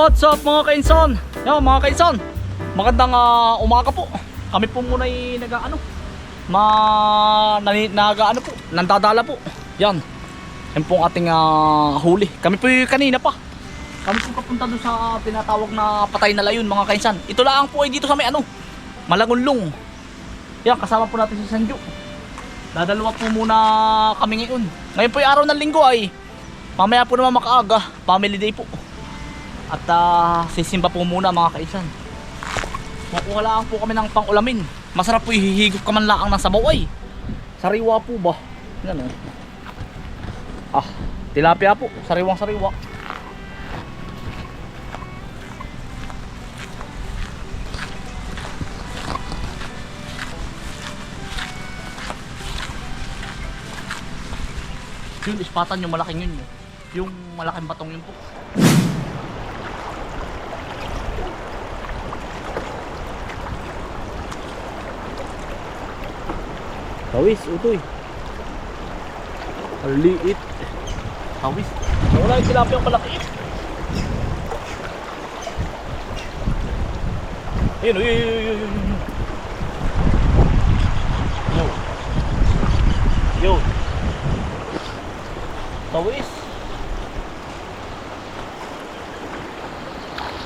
What's up mga kainson? Yo, mga kainson. Magandang ah, umaga po. Kami po muna ay nag ano, ma nani, nag ano po, nandadala po. Yan. Yan po ang ating ah, huli. Kami po kanina pa. Kami po kapunta doon sa tinatawag na patay na layon mga kainsan. Ito lang po ay dito sa may ano, Malangunlong. Yan, kasama po natin si Sanjo. Dadalawa po muna kami ngayon. Ngayon po yung araw ng linggo ay mamaya po naman makaaga, family day po. At ah, sisimba po muna mga kaisan. Kukuha lang po kami ng pang-ulamin. Masarap po ihihigop ka man lang ng sabaw ay. Sariwa po ba? Yan o. Ah, tilapia po. Sariwang sariwa. Yung ispatan yung malaking yun. yun. Yung malaking batong yun po. Tawis, utoy. Ang liit. Tawis. Wala yung tilapia ang malaki. Ayun, uy, uy, uy, uy, uy. Yo. Yo. Tawis.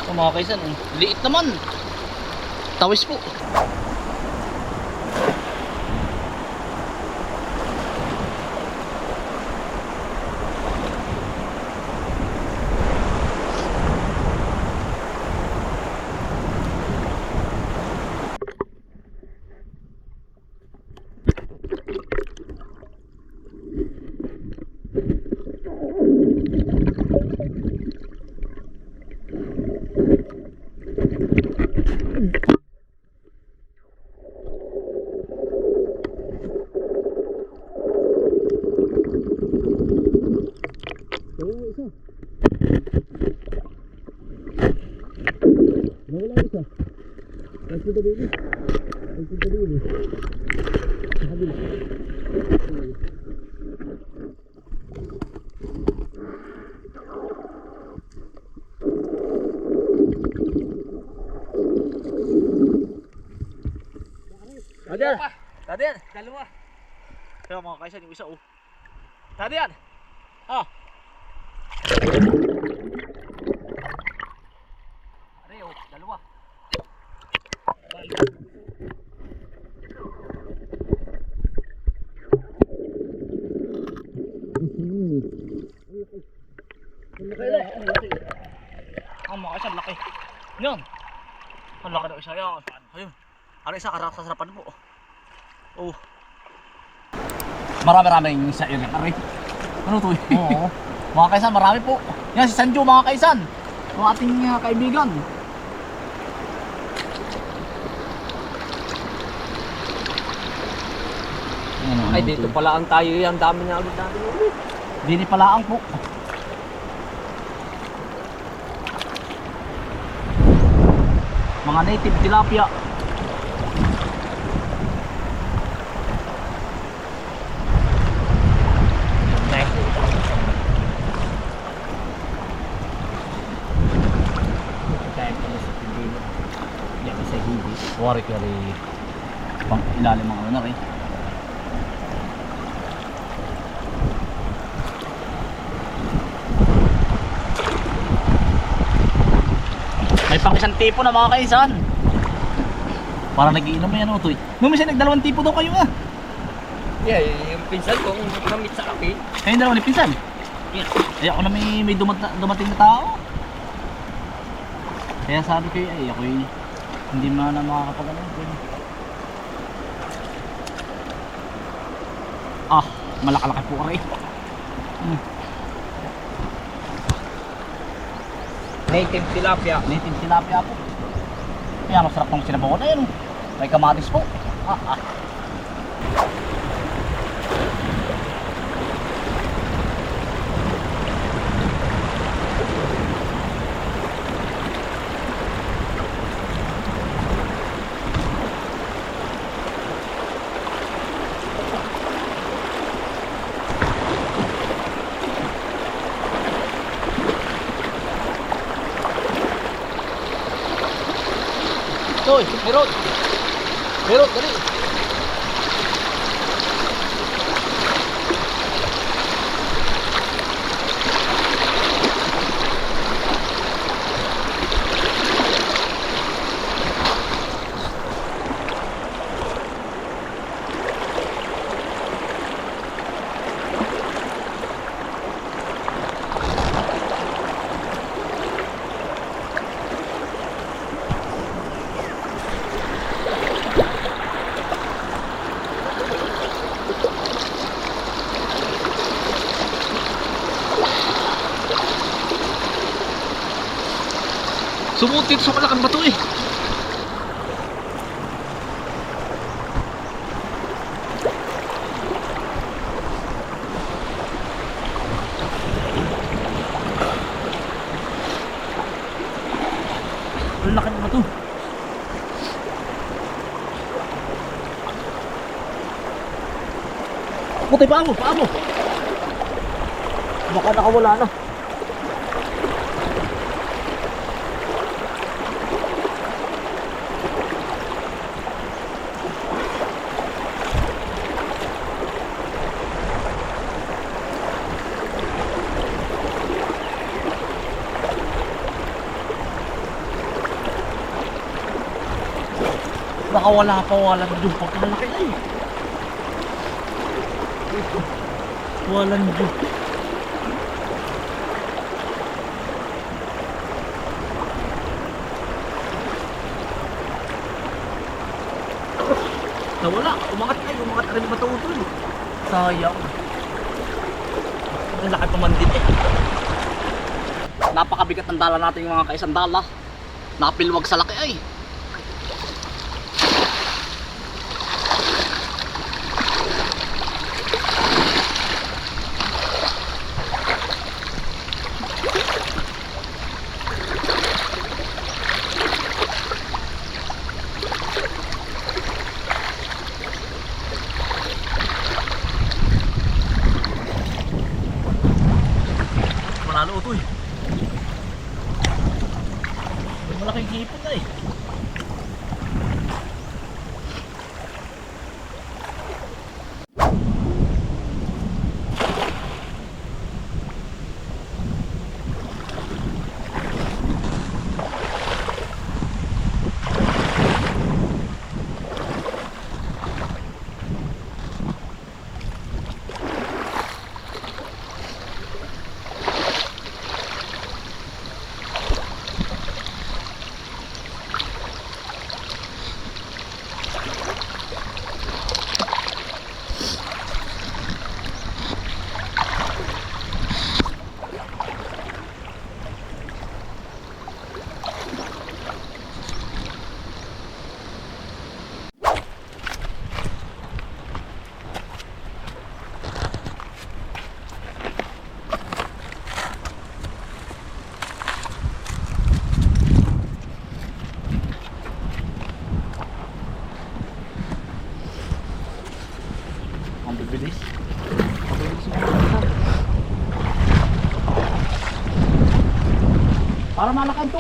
Ito mga kaisan, eh. liit naman. Tawis po. Oo, isa. Nawala isa. Nagpunta dito. Nagpunta dito. Sa kabila. Dadir! Dadir! Dalawa! Kaya mga kaisan yung isa oh. Dadir! Ah! Are, oh, dalawa. Laki na. Ang mga isa, laki. Yan. Ang laki na isa yan. Ayun. Ano isa, karak sa sarapan po. Oh. Marami-raming isa yun. Aray. Ano to? Oo. mga kaisan, marami po. Yan si Sanjo mga kaisan. Mga ating uh, kaibigan. Ay, dito to? pala ang tayo yan. Dami na ulit natin ulit. Dini pala ang po. Mga native tilapia. Kaya pala sa pindino. Yan sa hindi. Wari kari pang ilalim ang ano na pang isang tipo na mga kaisan. Para nagiinom mo yan o Toy. Nung minsan nagdalawang tipo daw kayo ah. Yeah, yung pinsan ko, kung namit sa akin. Kayong dalawa ni Pinsan. Yeah. Ay ako na may, may dumat, dumating na tao. Kaya sabi ko ay ako hindi man na makakapag ano. Ah, malakalaki po kami. Hmm. Native tilapia. Native tilapia po. Kaya masarap tong sinabaw na yun. May kamatis po. Ah. Hoy, meron. Meron, dali. Sumutit sa malaking bato eh. Laki ng bato. Puti pa mo, pa mo. Baka nakawala na. Baka wala pa walang Diyos pagkalaki eh. Walang Diyos. Nawala, umangat ay, umangat rin ba ito Sayang. Ang laki pa man din eh. Napakabigat ng dala natin yung mga kaisang dala. Napilwag sa laki ay. Manalo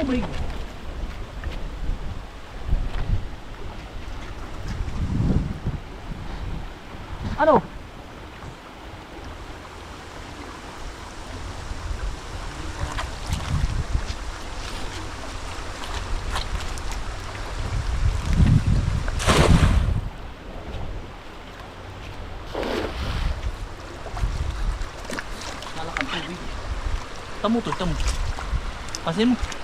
tubig. Ano? Malaki ang tubig. Tamo to, tamo. Pasin mo.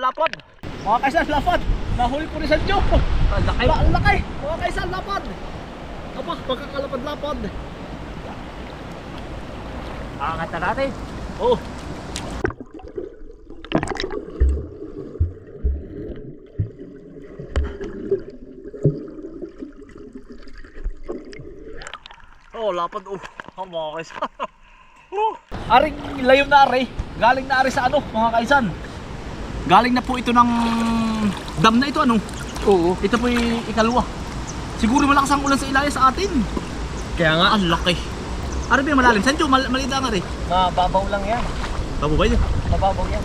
Lapad. Mga kaisan, lapad. Nahuli po ni Sanjo. Ang laki. Ay, ang laki. Mga kaisan, lapad. Aba, pagkakalapad-lapad. Angat na natin. Oh. Oh, lapad oh. Ang mga kaisan. oh. Aring layom na ari. Galing na ari sa ano, mga kaisan. Galing na po ito ng dam na ito ano. Oo. Ito po yung ikalwa. Siguro malakas ang ulan sa ilaya sa atin. Kaya nga. Ang laki. Ari ba yung malalim? Sanjo, mal malita nga rin. Mababaw lang yan. Babubay niya. Mababaw yan.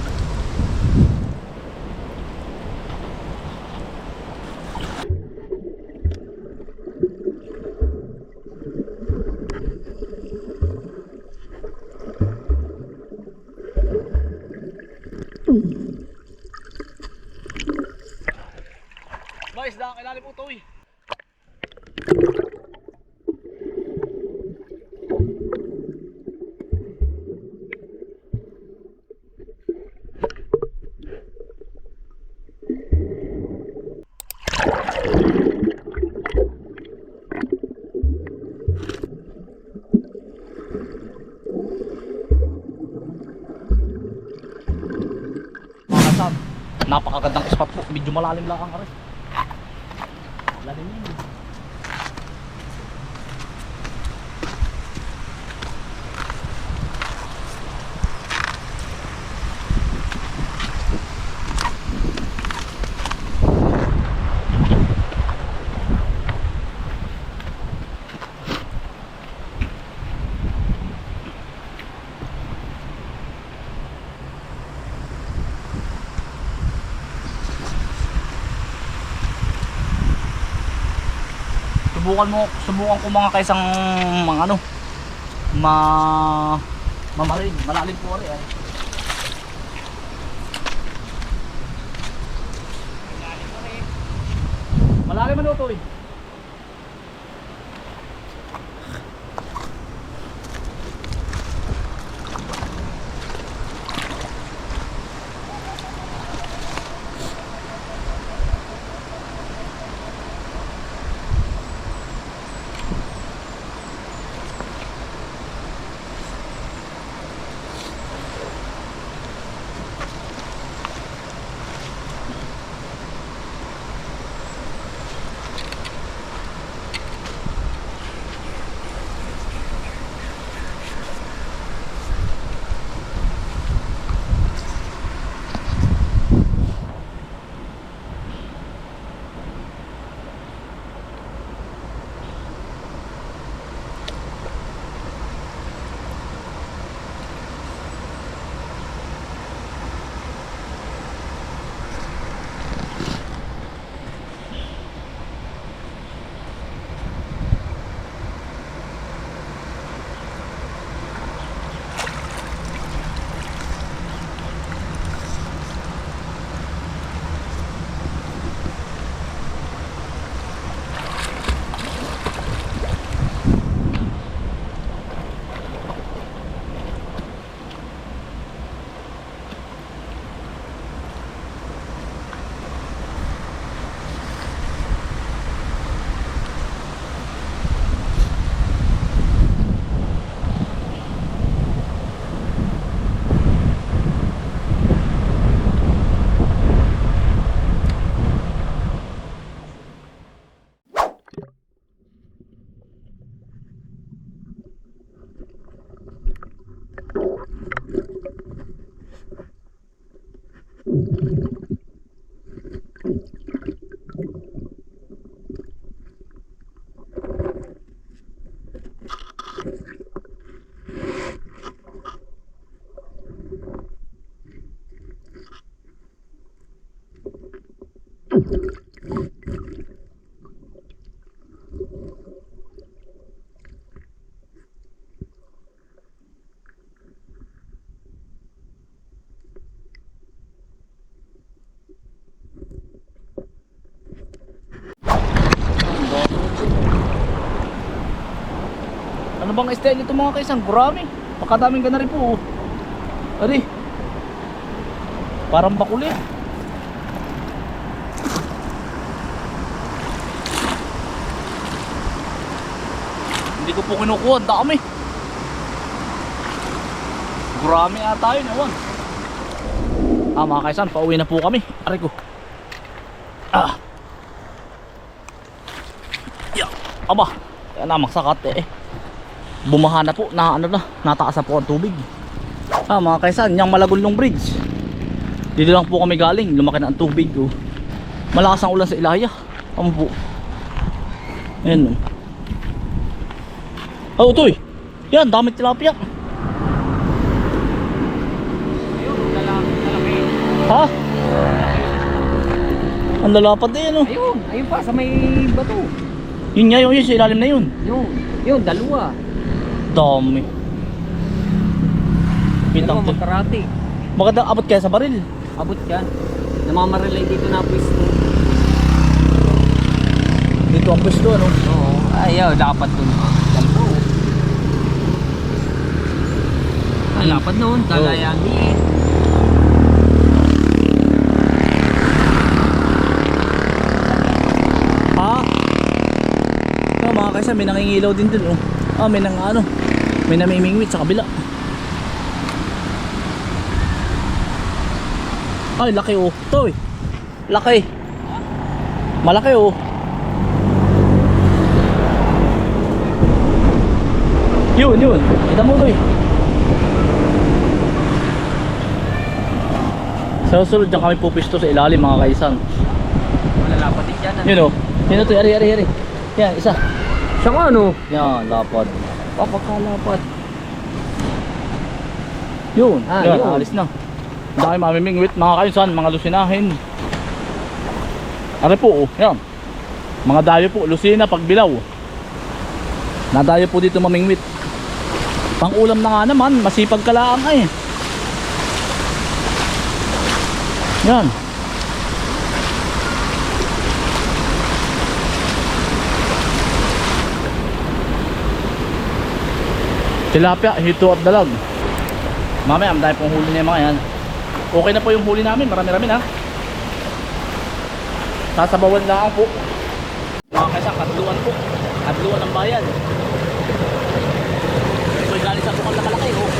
Boys, dahil kailalim po ito eh. Mga kasam, napakagandang spot po. Medyo malalim lang ang aray. Lalim yun. Subukan mo, subukan ko mga kaisang mga ano, ma mamarin, malalim po rin eh. Malalim ano to eh. Ano bang style ito mga kaisang? Gurami. Pakadaming ganari po. Oh. Ari. Parang bakuli. Ah. Hindi ko po kinukuha. Ang Dami. Gurami ata yun. Ewan. Ah mga kaisan, pauwi na po kami. Ari ko. Ah. Yeah. Aba. Kaya na magsakat eh. Bumaha na po. Na ano na. Nataas na po ang tubig. Ah, mga kaisan, yung Malagulong Bridge. Dito lang po kami galing. Lumaki na ang tubig. Oh. Malakas ang ulan sa Ilaya. Ano po? Ayan. Oh, utoy. Yan, dami tilapia. Ha? Ang lalapad din, ano? Ayun, ayun pa, sa may bato. Yun nga yun, yun, sa ilalim na yun. Yun, yun, dalawa. Dami. Pitang to. magkarati. Maganda abot kaya sa baril. Abot ka. Namamarelay dito na pwesto. Dito ang pwesto, ano? Oo. Ayaw, dapat dun. Ganito. Ah, dapat noon, kalayan din. Ha? Oh, mga kaysa, may nangingilaw din dun, oh. Ah, may nang ano, may namimingwit sa kabila. Ay, laki oh. Toy. Laki. Malaki oh. Yun, yun. Kita mo toy. Sa susunod dyan kami pupisto sa ilalim mga kaisan. Malalapat din dyan. Yun oh. Yun to, ari, ari, ari. Yan, isa. Siya ka ano? Yan, lapad. Papakalapat. Yun, Ah, yan, yun. alis na. Ang dami mamimingwit, mga kayusan, mga lusinahin. Ano po, oh, yan. Mga dayo po, lusina, pagbilaw. Nadayo po dito mamingwit. Pang ulam na nga naman, masipag kalaang eh. Yan. Tilapia, hito at dalag. Mamaya, ang dami pong huli na yung mga yan. Okay na po yung huli namin, marami-rami na. Sasabawan lang po. Mga kaysa, katluan po. Katluan ng bayan. Yung galing sa bukal na malaki, oh.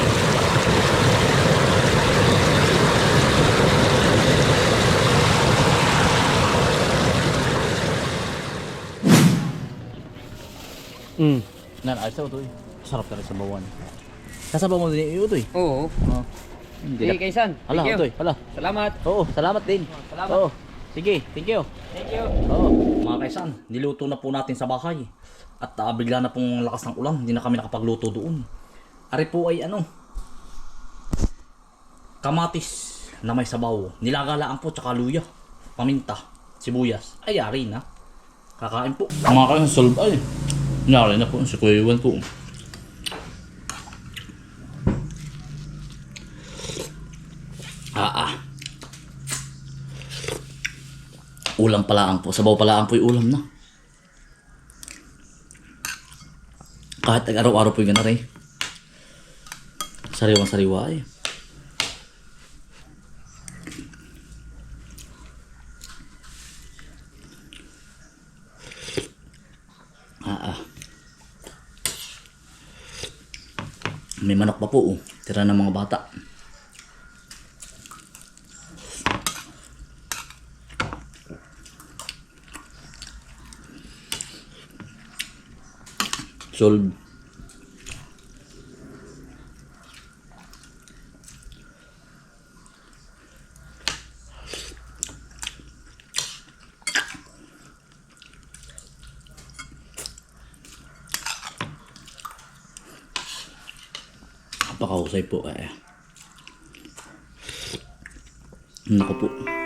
Hmm. Nan, ayos na ito eh. Sarap rin sa bawan. Sasabaw mo din yung eh. Oo. Oh. Hindi Sige, na. Kaysan. Hala, Thank you. ito eh. Hala. Salamat. Oo, salamat din. Salamat. Oo. Sige, thank you. Thank you. Oo, mga kaisan, niluto na po natin sa bahay. At ah, bigla na pong lakas ng ulan, hindi na kami nakapagluto doon. Ari po ay ano, kamatis na may sabaw. Nilagalaan po tsaka luya, paminta, sibuyas. Ay, ari na. Kakain po. Mga kaisan, solve ay. Nari na po, si Kuya Iwan po. Ah, ah. Ulam palaang po. Sabaw palaang po yung ulam na. Kahit araw-araw po yung gana rin. Sariwang sariwa eh. Ah, ah. May manok pa po oh. Tira ng mga bata. Solve. Napakahusay po eh. Naku po.